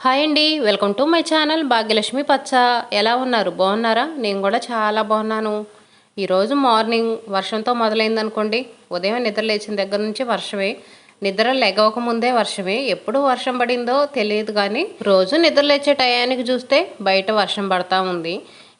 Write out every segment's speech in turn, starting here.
Hi అండి welcome to my channel Bhagyalakshmi పచ్చ. ఎలా ఉన్నారు? బాగున్నారా? నేను కూడా చాలా బాగున్నాను. ఈరోజు మార్నింగ్ వర్షంతో మొదలైంది అనుకోండి ఉదయం నిద్ర లేచిన దగ్గర నుంచి వర్షమే. నిద్ర లెగవక ముందే వర్షమే. ఎప్పుడు వర్షం పడిందో తెలియదు కానీ రోజు నిద్ర లేచే టయానికి చూస్తే బయట వర్షం పడతా ఉంది.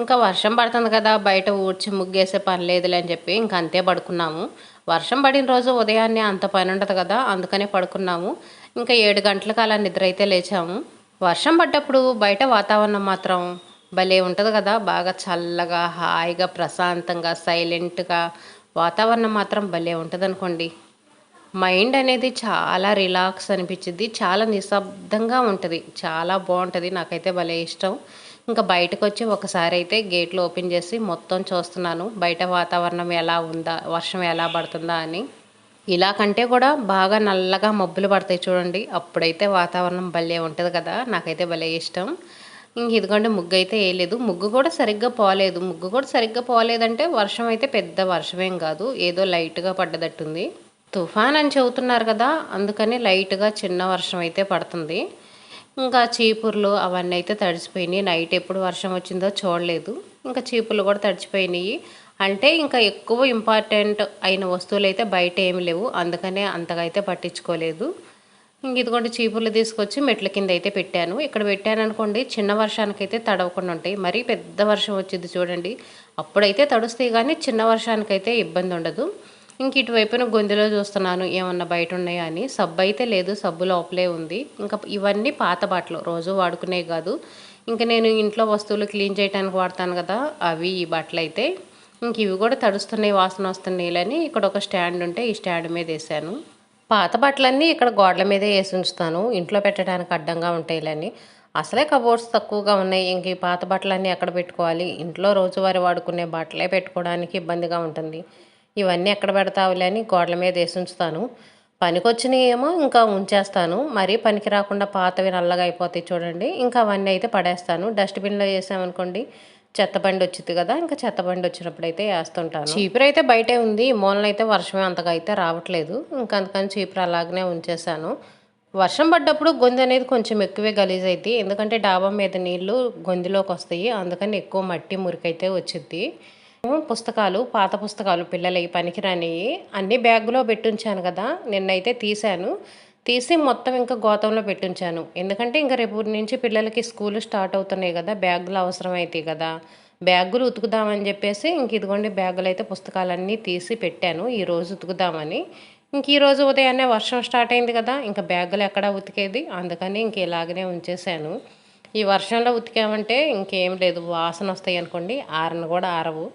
ఇంకా వర్షం పడుతుంది కదా బయట ఊడ్చి ముగ్గేసే పని లేదులే అని చెప్పి ఇంకా అంతే పడుకున్నాము. వర్షం పడిన రోజు ఉదయాన్నే అంత పని ఉండదు కదా అందుకనే పడుకున్నాము. ఇంకా ఏడు గంటలకు అలా నిద్ర అయితే లేచాము. వర్షం పడ్డప్పుడు బయట వాతావరణం మాత్రం భలే ఉంటుంది కదా. బాగా చల్లగా హాయిగా ప్రశాంతంగా సైలెంట్గా వాతావరణం మాత్రం భలే ఉంటుంది అనుకోండి మైండ్ అనేది చాలా రిలాక్స్ అనిపించింది చాలా నిశ్శబ్దంగా ఉంటుంది చాలా బాగుంటుంది నాకైతే భలే ఇష్టం. ఇంకా బయటకు వచ్చి ఒకసారి అయితే గేట్లు ఓపెన్ చేసి మొత్తం చూస్తున్నాను బయట వాతావరణం ఎలా ఉందా వర్షం ఎలా పడుతుందా అని. ఇలా కంటే కూడా బాగా నల్లగా మబ్బులు పడతాయి చూడండి. అప్పుడైతే వాతావరణం భలే ఉంటుంది కదా. నాకైతే భలే ఇష్టం. ఇంక ఇదిగోండి ముగ్గు అయితే వేయలేదు. ముగ్గు కూడా సరిగ్గా పోలేదు. ముగ్గు కూడా సరిగ్గా పోలేదంటే వర్షం అయితే పెద్ద వర్షమేం కాదు. ఏదో లైట్గా పడ్డదట్టుంది. తుఫాన్ అని చెబుతున్నారు కదా. అందుకని లైట్గా చిన్న వర్షం అయితే పడుతుంది. ఇంకా చీపుర్లు అవన్నీ అయితే తడిచిపోయినాయి నైట్ ఎప్పుడు వర్షం వచ్చిందో చూడలేదు. ఇంకా చీపుర్లు కూడా తడిచిపోయినాయి అంటే ఇంకా ఎక్కువ ఇంపార్టెంట్ అయిన వస్తువులు అయితే బయట ఏమి లేవు. అందుకనే అంతగా అయితే పట్టించుకోలేదు. ఇంక ఇదిగోండి చీపుర్లు తీసుకొచ్చి మెట్ల కింద అయితే పెట్టాను. ఇక్కడ పెట్టాను అనుకోండి చిన్న వర్షానికైతే తడవకుండా ఉంటాయి. మరీ పెద్ద వర్షం వచ్చింది చూడండి. అప్పుడైతే తడుస్తాయి కానీ చిన్న వర్షానికైతే ఇబ్బంది ఉండదు. ఇంక ఇటువైపున గొంతులో చూస్తున్నాను ఏమన్నా బయట ఉన్నాయా అని. సబ్బు అయితే లేదు సబ్బు లోపలే ఉంది. ఇంకా ఇవన్నీ పాత బట్టలు రోజు వాడుకునే కాదు. ఇంకా నేను ఇంట్లో వస్తువులు క్లీన్ చేయడానికి వాడతాను కదా అవి ఈ బట్టలు అయితే ఇంక ఇవి కూడా తడుస్తున్నాయి వాసన వస్తున్నాయిలని ఇక్కడ ఒక స్టాండ్ ఉంటే ఈ స్టాండ్ మీద వేసాను. పాత బట్టలన్నీ ఇక్కడ గోడల మీదే వేసి ఉంచుతాను. ఇంట్లో పెట్టడానికి అడ్డంగా ఉంటాయిలని. అసలే కబోర్డ్స్ తక్కువగా ఉన్నాయి. ఇంక ఈ పాత బట్టలన్నీ ఎక్కడ పెట్టుకోవాలి? ఇంట్లో రోజువారి వాడుకునే బట్టలే పెట్టుకోవడానికి ఇబ్బందిగా ఉంటుంది. ఇవన్నీ ఎక్కడ పెడతావులే అని గోడల మీద వేసి ఉంచుతాను. పనికొచ్చినవి ఏమో ఇంకా ఉంచేస్తాను. మరీ పనికి రాకుండా పాతవి నల్లగా అయిపోతాయి చూడండి. ఇంకా అవన్నీ అయితే పడేస్తాను. డస్ట్బిన్లో వేసామనుకోండి చెత్త బండి వచ్చింది కదా ఇంకా చెత్త బండి వచ్చినప్పుడు అయితే వేస్తుంటాను. చీపురు అయితే బయటే ఉంది మూలన అయితే వర్షమే అంతగా అయితే రావట్లేదు. ఇంకా అందుకని చీపురు అలాగనే ఉంచేసాను వర్షం పడ్డప్పుడు గొంతు అనేది కొంచెం ఎక్కువే గలీజ్ అయితే ఎందుకంటే డాబా మీద నీళ్ళు గొంతులోకి వస్తాయి అందుకని ఎక్కువ మట్టి మురికైతే వచ్చింది పుస్తకాలు పాత పుస్తకాలు పిల్లలకి పనికిరానివి అన్ని బ్యాగ్లో పెట్టుంచాను కదా నిన్నైతే తీశాను. తీసి మొత్తం ఇంకా గోతంలో పెట్టించాను. ఎందుకంటే ఇంకా రేపు నుంచి పిల్లలకి స్కూల్ స్టార్ట్ అవుతున్నాయి కదా బ్యాగులు అవసరం అవుతాయి కదా. బ్యాగులు ఉతుకుదామని చెప్పేసి ఇంక ఇదిగోండి బ్యాగులు అయితే పుస్తకాలన్నీ తీసి పెట్టాను. ఈరోజు ఉతుకుదామని. ఇంక ఈరోజు ఉదయాన్నే వర్షం స్టార్ట్ అయింది కదా ఇంకా బ్యాగులు ఎక్కడ ఉతికేది? అందుకని ఇంక ఇలాగనే ఉంచేసాను ఈ వర్షంలో ఉతికామంటే ఇంకేం లేదు వాసన వస్తాయి అనుకోండి ఆరను కూడా ఆరవు.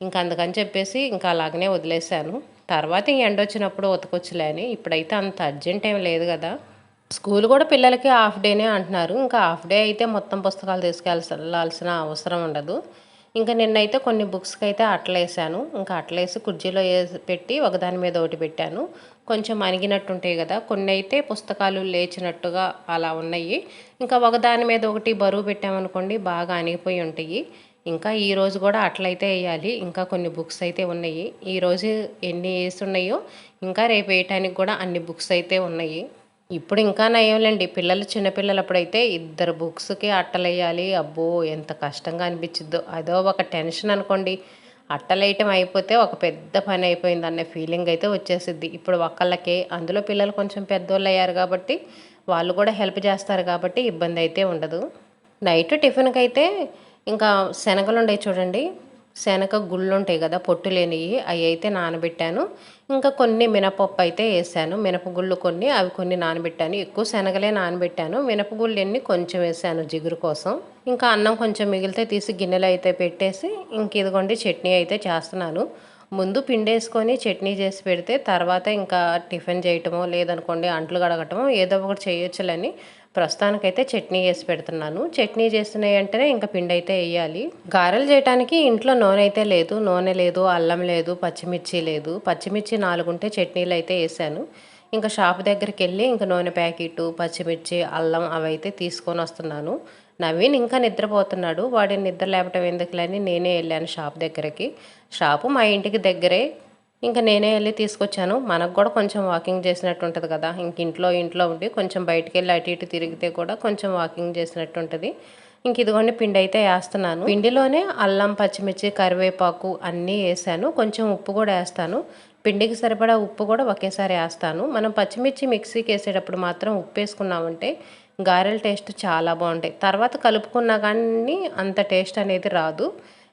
ఇంకా అందుకని చెప్పేసి ఇంకా అలాగనే వదిలేశాను. తర్వాత ఇంక ఎండ వచ్చినప్పుడు ఉతకొచ్చులే అని. ఇప్పుడైతే అంత అర్జెంట్ ఏం లేదు కదా. స్కూల్ కూడా పిల్లలకి హాఫ్ డేనే అంటున్నారు. ఇంకా హాఫ్ డే అయితే మొత్తం పుస్తకాలు తీసుకెళ్ళాల్సిన అవసరం ఉండదు. ఇంకా నిన్నైతే కొన్ని బుక్స్కి అయితే అట్లేసాను. ఇంకా అట్లేసి కుర్చీలో వేసి పెట్టి ఒకదాని మీద ఒకటి పెట్టాను. కొంచెం అణిగినట్టు ఉంటాయి కదా. కొన్ని అయితే పుస్తకాలు లేచినట్టుగా అలా ఉన్నాయి. ఇంకా ఒకదాని మీద ఒకటి బరువు పెట్టామనుకోండి బాగా అణిగిపోయి ఉంటాయి. ఇంకా ఈరోజు కూడా అట్లయితే వేయాలి. ఇంకా కొన్ని బుక్స్ అయితే ఉన్నాయి. ఈరోజు ఎన్ని వేస్తున్నాయో ఇంకా రేపు వేయటానికి కూడా అన్ని బుక్స్ అయితే ఉన్నాయి. ఇప్పుడు ఇంకా నయ్యంలేండి పిల్లలు చిన్నపిల్లలు అప్పుడైతే ఇద్దరు బుక్స్కి అట్టలు వేయాలి అబ్బో ఎంత కష్టంగా అనిపించిద్దో. అదో ఒక టెన్షన్ అనుకోండి. అట్టలేయటం అయిపోతే ఒక పెద్ద పని అయిపోయింది అనే ఫీలింగ్ అయితే వచ్చేసిద్ది. ఇప్పుడు ఒకళ్ళకే అందులో పిల్లలు కొంచెం పెద్దోళ్ళు అయ్యారు కాబట్టి వాళ్ళు కూడా హెల్ప్ చేస్తారు కాబట్టి ఇబ్బంది అయితే ఉండదు. నైట్ టిఫిన్కి అయితే ఇంకా శనగలు ఉండేవి చూడండి. శనగ గుళ్ళు ఉంటాయి కదా పొట్టు లేనివి అవి అయితే నానబెట్టాను. ఇంకా కొన్ని మినపప్పు అయితే వేసాను. మినపగుళ్ళు కొన్ని అవి కొన్ని నానబెట్టాను. ఎక్కువ శనగలే నానబెట్టాను. మినపగుళ్ళు ఎన్ని కొంచెం వేసాను జిగురు కోసం. ఇంకా అన్నం కొంచెం మిగిలితే తీసి గిన్నెలు అయితే పెట్టేసి ఇంక ఇదిగోండి చట్నీ అయితే చేస్తున్నాను. ముందు పిండేసుకొని చట్నీ చేసి పెడితే తర్వాత ఇంకా టిఫిన్ చేయటమో లేదనుకోండి అంట్లు కడగటమో ఏదో ఒకటి చేయొచ్చులని ప్రస్తుతానికైతే చట్నీ వేసి పెడుతున్నాను. చట్నీ చేస్తున్నాయి అంటేనే ఇంకా పిండి అయితే వేయాలి. గారెలు చేయడానికి ఇంట్లో నూనె అయితే లేదు. నూనె లేదు అల్లం లేదు పచ్చిమిర్చి లేదు. పచ్చిమిర్చి నాలుగుంటే చట్నీలు అయితే వేసాను. ఇంకా షాప్ దగ్గరికి వెళ్ళి ఇంకా నూనె ప్యాకెట్ పచ్చిమిర్చి అల్లం అవి అయితే తీసుకొని వస్తున్నాను. నవీన్ ఇంకా నిద్రపోతున్నాడు. వాడిని నిద్ర లేపటం ఎందుకులని నేనే వెళ్ళాను షాప్ దగ్గరికి. షాపు మా ఇంటికి దగ్గరే. ఇంకా నేనే వెళ్ళి తీసుకొచ్చాను. మనకు కూడా కొంచెం వాకింగ్ చేసినట్టు ఉంటుంది కదా. ఇంక ఇంట్లో ఇంట్లో ఉండి కొంచెం బయటికి వెళ్ళి అటు ఇటు తిరిగితే కూడా కొంచెం వాకింగ్ చేసినట్టు ఉంటుంది. ఇంక ఇదిగోండి పిండి అయితే వేస్తున్నాను. పిండిలోనే అల్లం పచ్చిమిర్చి కరివేపాకు అన్నీ వేసాను. కొంచెం ఉప్పు కూడా వేస్తాను. పిండికి సరిపడా ఉప్పు కూడా ఒకేసారి వేస్తాను. మనం పచ్చిమిర్చి మిక్సీకి వేసేటప్పుడు మాత్రం ఉప్పు వేసుకున్నామంటే గారెల టేస్ట్ చాలా బాగుంటాయి. తర్వాత కలుపుకున్నా కానీ అంత టేస్ట్ అనేది రాదు.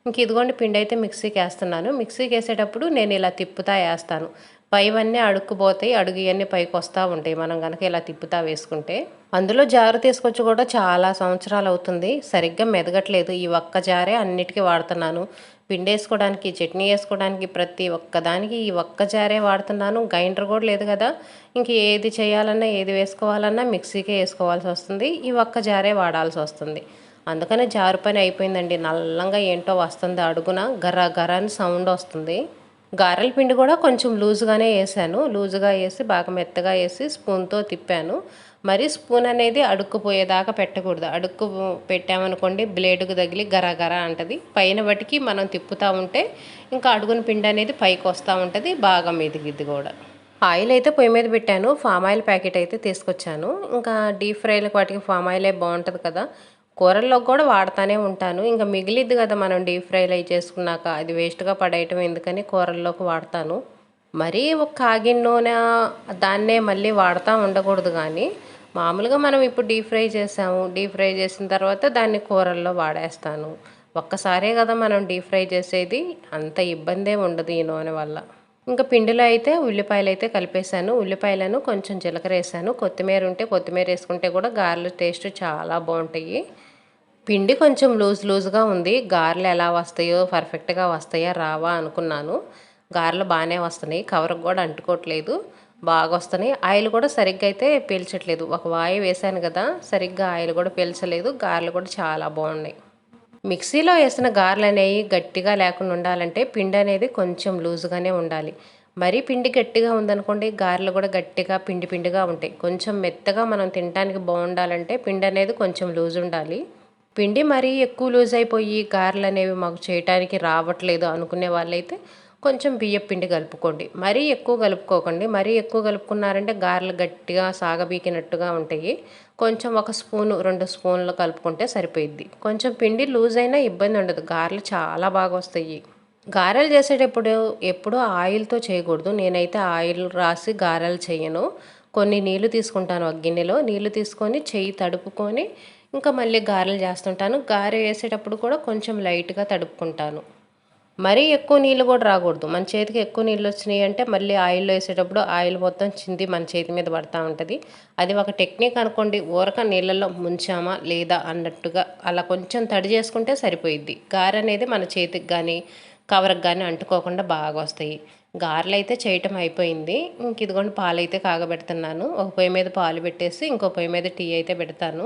ఇంక ఇదిగోండి పిండి అయితే మిక్సీకి వేస్తున్నాను మిక్సీకి వేసేటప్పుడు నేను ఇలా తిప్పుతా వేస్తాను. పైవన్నీ అడుక్కుపోతాయి అడుగు ఇవన్నీ పైకి వస్తూ ఉంటాయి. మనం కనుక ఇలా తిప్పుతా వేసుకుంటే అందులో జారు తీసుకొచ్చి కూడా చాలా సంవత్సరాలు అవుతుంది సరిగ్గా మెదగట్లేదు. ఈ ఒక్క జారే అన్నిటికీ వాడుతున్నాను. పిండి వేసుకోవడానికి చట్నీ వేసుకోవడానికి ప్రతి ఒక్కదానికి ఈ ఒక్క జారే వాడుతున్నాను. గ్రైండర్ కూడా లేదు కదా. ఇంక ఏది చేయాలన్నా ఏది వేసుకోవాలన్నా మిక్సీకే వేసుకోవాల్సి వస్తుంది. ఈ ఒక్క జారే వాడాల్సి వస్తుంది. అందుకనే జారు పని అయిపోయిందండి. నల్లంగా ఏంటో వస్తుంది అడుగున. గర గరా అని సౌండ్ వస్తుంది. గారెల పిండి కూడా కొంచెం లూజుగానే వేసాను. లూజుగా వేసి బాగా మెత్తగా వేసి స్పూన్తో తిప్పాను. మరి స్పూన్ అనేది అడుక్కుపోయేదాకా పెట్టకూడదు. అడుక్కు పెట్టామనుకోండి బ్లేడుకు తగిలి గరా గరా అంటది. పైన బట్టికి మనం తిప్పుతూ ఉంటే ఇంకా అడుగున పిండి అనేది పైకి వస్తూ ఉంటుంది. బాగా మెదిగిద్ది కూడా. ఆయిల్ అయితే పొయ్యి మీద పెట్టాను. ఫామ్ ఆయిల్ ప్యాకెట్ అయితే తీసుకొచ్చాను. ఇంకా డీప్ ఫ్రైలకు వాటికి ఫామ్ ఆయిలే బాగుంటుంది కదా. కూరల్లో కూడా వాడుతూనే ఉంటాను. ఇంకా మిగిలిద్ది కదా మనం డీప్ ఫ్రైలు అవి చేసుకున్నాక అది వేస్ట్గా పడేయటం ఎందుకని కూరల్లోకి వాడతాను. మరీ ఒక కాగిన నూనె దాన్నే మళ్ళీ వాడుతూ ఉండకూడదు కానీ మామూలుగా మనం ఇప్పుడు డీప్ ఫ్రై చేసాము డీప్ ఫ్రై చేసిన తర్వాత దాన్ని కూరల్లో వాడేస్తాను. ఒక్కసారే కదా మనం డీప్ ఫ్రై చేసేది అంత ఇబ్బందే ఉండదు ఈ నూనె వల్ల. ఇంకా పిండిలో అయితే ఉల్లిపాయలు అయితే కలిపేశాను. ఉల్లిపాయలను కొంచెం జీలకర్ర వేసాను. కొత్తిమీర ఉంటే కొత్తిమీర వేసుకుంటే కూడా గారెలు టేస్ట్ చాలా బాగుంటాయి. పిండి కొంచెం లూజ్ లూజ్గా ఉంది. గారెలు ఎలా వస్తాయో పర్ఫెక్ట్గా వస్తాయా రావా అనుకున్నాను. గారెలు బాగానే వస్తున్నాయి. కవర్కి కూడా అంటుకోవట్లేదు. బాగా వస్తున్నాయి. ఆయిల్ కూడా సరిగ్గా అయితే పీల్చట్లేదు. ఒక వాయి వేసాను కదా సరిగ్గా ఆయిల్ కూడా పీల్చలేదు. గారెలు కూడా చాలా బాగున్నాయి. మిక్సీలో వేసిన గారెలు అనేవి గట్టిగా లేకుండా ఉండాలంటే పిండి అనేది కొంచెం లూజుగానే ఉండాలి. మరీ పిండి గట్టిగా ఉందనుకోండి గారెలు కూడా గట్టిగా పిండి పిండిగా ఉంటాయి. కొంచెం మెత్తగా మనం తినడానికి బాగుండాలంటే పిండి అనేది కొంచెం లూజ్ ఉండాలి. పిండి మరీ ఎక్కువ లూజ్ అయిపోయి గారెలు అనేవి మాకు చేయటానికి రావట్లేదు అనుకునే వాళ్ళైతే కొంచెం బియ్యం పిండి కలుపుకోండి. మరీ ఎక్కువ కలుపుకోకండి. మరీ ఎక్కువ కలుపుకున్నారంటే గారెలు గట్టిగా సాగబీకినట్టుగా ఉంటాయి. కొంచెం ఒక స్పూను రెండు స్పూన్లు కలుపుకుంటే సరిపోయిద్ది. కొంచెం పిండి లూజ్ అయినా ఇబ్బంది ఉండదు. గారెలు చాలా బాగా వస్తాయి. గారెలు చేసేటప్పుడు ఎప్పుడూ ఆయిల్తో చేయకూడదు. నేనైతే ఆయిల్ రాసి గారెలు చేయను. కొన్ని నీళ్ళు తీసుకుంటాను ఒక గిన్నెలో. నీళ్ళు తీసుకొని చెయ్యి తడుపుకొని ఇంకా మళ్ళీ గారెలు చేస్తుంటాను. గారె వేసేటప్పుడు కూడా కొంచెం లైట్గా తడుపుకుంటాను. మరీ ఎక్కువ నీళ్ళు కూడా రాకూడదు. మన చేతికి ఎక్కువ నీళ్ళు వచ్చినాయి అంటే మళ్ళీ ఆయిల్లో వేసేటప్పుడు ఆయిల్ మొత్తం చింది మన చేతి మీద పడుతూ ఉంటుంది. అది ఒక టెక్నిక్ అనుకోండి. ఊరక నీళ్ళల్లో ముంచామా లేదా అన్నట్టుగా అలా కొంచెం తడి చేసుకుంటే సరిపోయిద్ది. గారె అనేది మన చేతికి కానీ కవర్కి కానీ అంటుకోకుండా బాగా వస్తాయి. గారెలు అయితే చేయటం అయిపోయింది. ఇంక ఇదిగోండి పాలు అయితే కాగబెడుతున్నాను. ఒక పొయ్యి మీద పాలు పెట్టేసి ఇంకో పొయ్యి మీద టీ అయితే పెడతాను.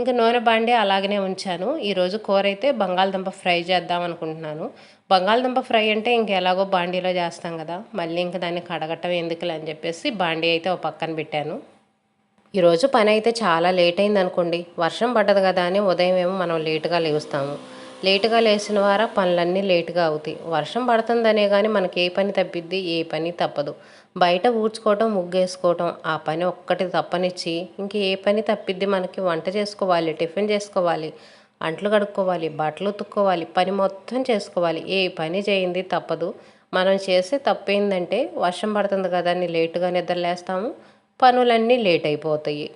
ఇంకా నూనె బాండే అలాగనే ఉంచాను. ఈరోజు కూర అయితే బంగాళదుంప ఫ్రై చేద్దాం అనుకుంటున్నాను. బంగాళదుంప ఫ్రై అంటే ఇంక ఎలాగో బాండీలో చేస్తాం కదా. మళ్ళీ ఇంకా దాన్ని కడగటం ఎందుకులే అని చెప్పేసి బాండీ అయితే ఒక పక్కన పెట్టాను. ఈరోజు పని అయితే చాలా లేట్ అయింది అనుకోండి వర్షం పడ్డది కదా అని ఉదయం ఏమో మనం లేటుగా లేవుస్తాము లేటుగా లేచిన వారా పనులన్నీ లేటుగా అవుతాయి. వర్షం పడుతుందనే కానీ మనకి ఏ పని తప్పిద్ది ఏ పని తప్పదు. బయట ఊడ్చుకోవటం ముగ్గేసుకోవటం ఆ పని ఒక్కటి తప్పనిచ్చి ఇంక ఏ పని తప్పిద్ది మనకి వంట చేసుకోవాలి టిఫిన్ చేసుకోవాలి అంట్లు కడుక్కోవాలి బట్టలు ఉతుక్కోవాలి పని మొత్తం చేసుకోవాలి. ఏ పని చేయింది తప్పదు. మనం చేసే తప్పేందంటే వర్షం పడుతుంది కదా అని లేటుగా నిద్రలేస్తాము పనులన్నీ లేట్ అయిపోతాయి.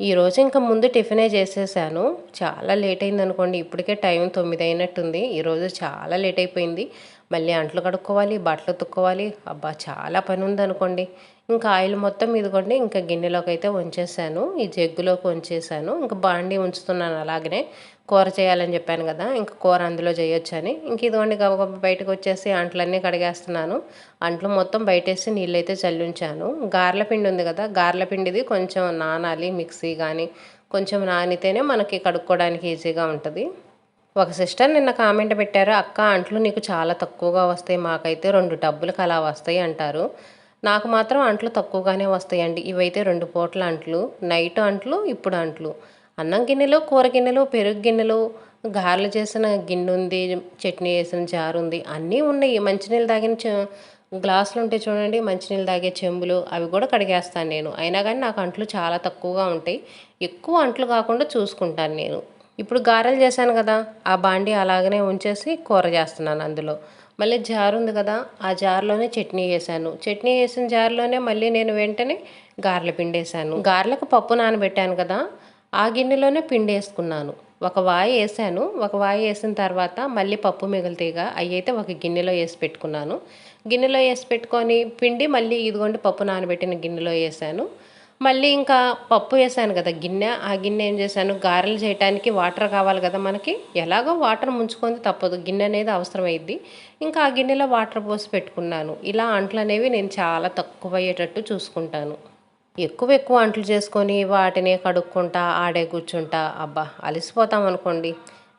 ఈరోజు ఇంకా ముందు టిఫినే చేసేసాను. చాలా లేట్ అయింది అనుకోండి. ఇప్పటికే టైం తొమ్మిది అయినట్టుంది. ఈరోజు చాలా లేట్ అయిపోయింది. మళ్ళీ అంట్లు కడుక్కోవాలి బట్టలు తుక్కోవాలి అబ్బా చాలా పని ఉంది అనుకోండి. ఇంకా ఆయిల్ మొత్తం ఇదిగోండి ఇంకా గిన్నెలోకి అయితే ఉంచేసాను. ఈ జగ్గులోకి ఉంచేసాను. ఇంకా బాండి ఉంచుతున్నాను అలాగనే. కూర చేయాలని చెప్పాను కదా ఇంకా కూర అందులో చేయొచ్చని. ఇంక ఇదిగోండి గబగబ బయటకు వచ్చేసి అంట్లన్నీ కడిగేస్తున్నాను. అంట్లు మొత్తం బయటేసి నీళ్ళు అయితే చల్లించాను. గార్ల పిండి ఉంది కదా గార్ల పిండిది కొంచెం నానాలి మిక్సీ కానీ కొంచెం నానితేనే మనకి కడుక్కోవడానికి ఈజీగా ఉంటుంది. ఒక సిస్టర్ నిన్న కామెంట్ పెట్టారు అక్క అంట్లు నీకు చాలా తక్కువగా వస్తాయి మాకైతే రెండు టబ్బులకు అలా వస్తాయి అంటారు. నాకు మాత్రం అంట్లు తక్కువగానే వస్తాయండి. ఇవైతే రెండు పూటల అంట్లు నైట్ అంట్లు ఇప్పుడు అంట్లు. అన్నం గిన్నెలు కూర గిన్నెలు పెరుగు గిన్నెలు గారెలు చేసిన గిన్నె ఉంది చట్నీ చేసిన జారు ఉంది అన్నీ ఉన్నాయి. మంచినీళ్ళు తాగిన గ్లాసులు ఉంటే చూడండి మంచినీళ్ళు తాగే చెంబులు అవి కూడా కడిగేస్తాను నేను. అయినా కానీ నాకు అంట్లు చాలా తక్కువగా ఉంటాయి. ఎక్కువ అంట్లు కాకుండా చూసుకుంటాను నేను. ఇప్పుడు గారెలు చేశాను కదా ఆ బాండి అలాగనే ఉంచేసి కూర చేస్తున్నాను అందులో. మళ్ళీ జారు ఉంది కదా ఆ జార్లోనే చట్నీ వేసాను చట్నీ వేసిన జార్లోనే మళ్ళీ నేను వెంటనే గారెల పిండేశాను. వేసాను గారెలకు పప్పు నానబెట్టాను కదా ఆ గిన్నెలోనే పిండి వేసుకున్నాను ఒక వాయి వేసాను. ఒక వాయి వేసిన తర్వాత మళ్ళీ పప్పు మిగిలితేగా అవి అయితే ఒక గిన్నెలో వేసి పెట్టుకున్నాను. గిన్నెలో వేసి పెట్టుకొని పిండి మళ్ళీ ఇదిగోండి పప్పు నానబెట్టిన గిన్నెలో వేసాను. మళ్ళీ ఇంకా పప్పు వేసాను కదా గిన్నె. ఆ గిన్నె ఏం చేశాను? గారెలు చేయడానికి వాటర్ కావాలి కదా మనకి. ఎలాగో వాటర్ ముంచుకొని తప్పదు గిన్నె అనేది అవసరమైద్ది. ఇంకా ఆ గిన్నెలో వాటర్ పోసి పెట్టుకున్నాను. ఇలా అంట్లు అనేవి నేను చాలా తక్కువ అయ్యేటట్టు చూసుకుంటాను. ఎక్కువ ఎక్కువ అంట్లు చేసుకొని వాటిని కడుక్కుంటా ఆడే కూర్చుంటా. అబ్బా అలసిపోతాం అనుకోండి.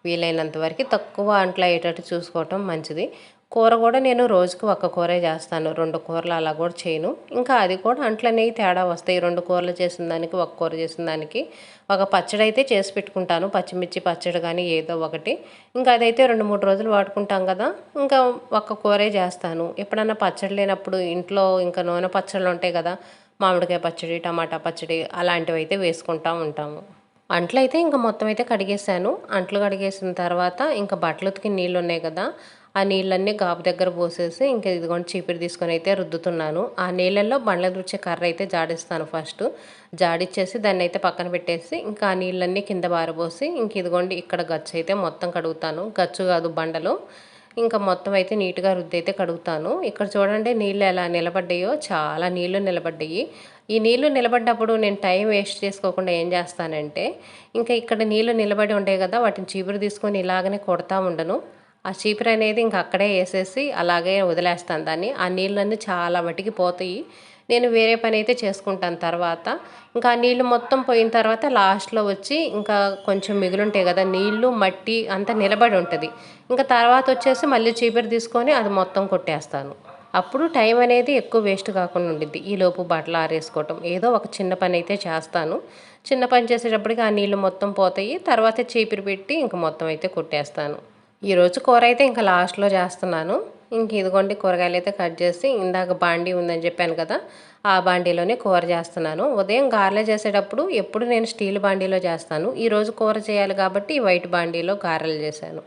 వీలైనంత వరకు తక్కువ అంట్లు అయ్యేటట్టు చూసుకోవటం మంచిది. కూర కూడా నేను రోజుకి ఒక కూరే చేస్తాను. రెండు కూరలు అలా కూడా చేయను. ఇంకా అది కూడా అంట్లనేవి తేడా వస్తాయి. రెండు కూరలు చేసిన దానికి ఒక కూర చేసిన దానికి. ఒక పచ్చడి అయితే చేసి పెట్టుకుంటాను. పచ్చిమిర్చి పచ్చడి కానీ ఏదో ఒకటి. ఇంకా అదైతే రెండు మూడు రోజులు వాడుకుంటాం కదా. ఇంకా ఒక్క కూరే చేస్తాను. ఎప్పుడన్నా పచ్చడి లేనప్పుడు ఇంట్లో ఇంకా నూనె పచ్చళ్ళు ఉంటాయి కదా. మామిడికాయ పచ్చడి టమాటా పచ్చడి అలాంటివి అయితే వేసుకుంటూ ఉంటాము. అంట్లు అయితే ఇంకా మొత్తం అయితే కడిగేసాను అంట్లు కడిగేసిన తర్వాత ఇంకా బట్టలు ఉతికి నీళ్ళు ఉన్నాయి కదా. ఆ నీళ్ళన్నీ కాపు దగ్గర పోసేసి ఇంకా ఇదిగోండి చీపిరి తీసుకొని అయితే రుద్దుతున్నాను. ఆ నీళ్ళల్లో బండ్ల రుచే కర్ర అయితే జాడిస్తాను ఫస్ట్. జాడిచ్చేసి దాన్ని అయితే పక్కన పెట్టేసి ఇంకా ఆ నీళ్ళన్నీ కింద బారబోసి ఇంక ఇదిగోండి ఇక్కడ గచ్చు అయితే మొత్తం కడుగుతాను. గచ్చు కాదు బండలు. ఇంకా మొత్తం అయితే నీట్గా రుద్ది అయితే కడుగుతాను. ఇక్కడ చూడండి నీళ్ళు ఎలా నిలబడ్డాయో చాలా నీళ్ళు నిలబడ్డాయి. ఈ నీళ్ళు నిలబడ్డప్పుడు నేను టైం వేస్ట్ చేసుకోకుండా ఏం చేస్తానంటే ఇంకా ఇక్కడ నీళ్ళు నిలబడి ఉంటాయి కదా వాటిని చీపురు తీసుకొని ఇలాగనే కొడతా ఉండను. ఆ చీపురు అనేది ఇంకా అక్కడే వేసేసి అలాగే వదిలేస్తాను దాన్ని. ఆ నీళ్ళన్నీ చాలా మట్టికి పోతాయి. నేను వేరే పని అయితే చేసుకుంటాను తర్వాత. ఇంకా ఆ నీళ్ళు మొత్తం పోయిన తర్వాత లాస్ట్లో వచ్చి ఇంకా కొంచెం మిగులుంటాయి కదా నీళ్ళు మట్టి అంతా నిలబడి ఉంటుంది. ఇంకా తర్వాత వచ్చేసి మళ్ళీ చీపురు తీసుకొని అది మొత్తం కొట్టేస్తాను. అప్పుడు టైం అనేది ఎక్కువ వేస్ట్ కాకుండా ఉండిద్ది. ఈలోపు బట్టలు ఆరేసుకోవటం. ఏదో ఒక చిన్న పని అయితే చేస్తాను. చిన్న పని చేసేటప్పటికి ఆ నీళ్ళు మొత్తం పోతాయి. తర్వాత చీపురు పెట్టి ఇంక మొత్తం అయితే కొట్టేస్తాను. ఈరోజు కూర అయితే ఇంకా లాస్ట్లో చేస్తున్నాను. ఇంక ఇదిగోండి కూరగాయలు అయితే కట్ చేసి ఇందాక బాండీ ఉందని చెప్పాను కదా ఆ బాండీలోనే కూర చేస్తున్నాను. ఉదయం గారెలు చేసేటప్పుడు ఎప్పుడు నేను స్టీల్ బాండీలో చేస్తాను. ఈరోజు కూర చేయాలి కాబట్టి వైట్ బాండీలో గారెలు చేశాను.